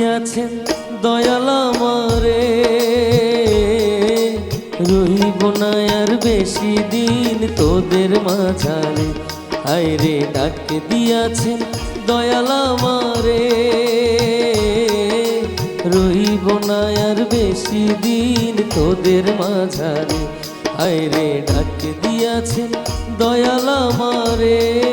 দিয়াছেন দয়াল আমারে। রহিব না আর বেশি দিন তোদের মাঝারে। হায়রে ডাক দিয়াছেন দয়াল আমারে। রহিব না আর বেশি দিন তোদের মাঝারে। হায়রে ডাক দিয়াছেন দয়াল আমারে।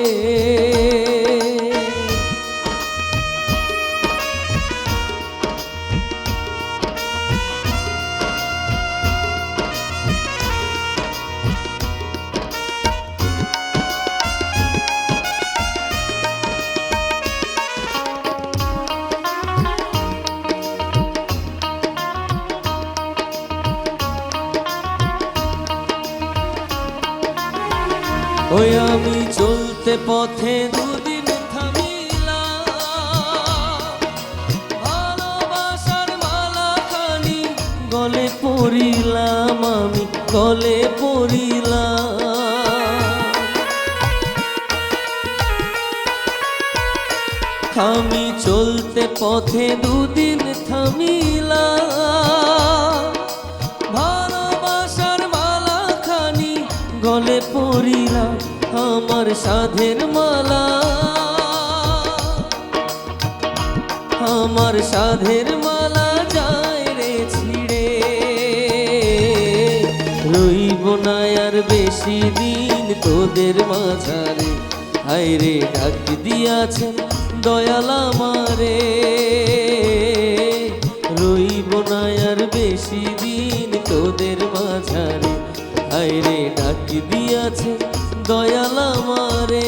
ওই আমি চলতে পথে দুদিন গলে পড়িলাম আমি, গলে পড়িলাম। আমি চলতে পথে দুদিন থামিলাম। গলে পড়িলাম আমার সাধের মালা। আমার সাধের মালা যায় রে ছিড়ে। রইব না আর বেশি দিন তোদের মাঝারে। হায়রে ডাক দিয়াছেন দয়াল আমারে। ডাক দিয়াছেন দয়াল আমারে।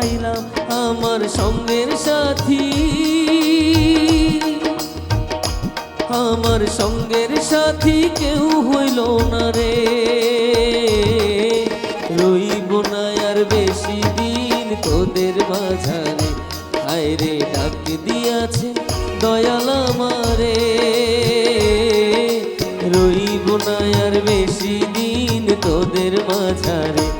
পাইলাম আমার সঙ্গের সাথী। আমার সঙ্গের সাথী কেউ হইল না রে। রইব না আর বেশি দিন তোদের মাঝারে। আয়রে ডাক দিয়াছে দয়াল আমারে। রইব না আর বেশি দিন তোদের মাঝারে।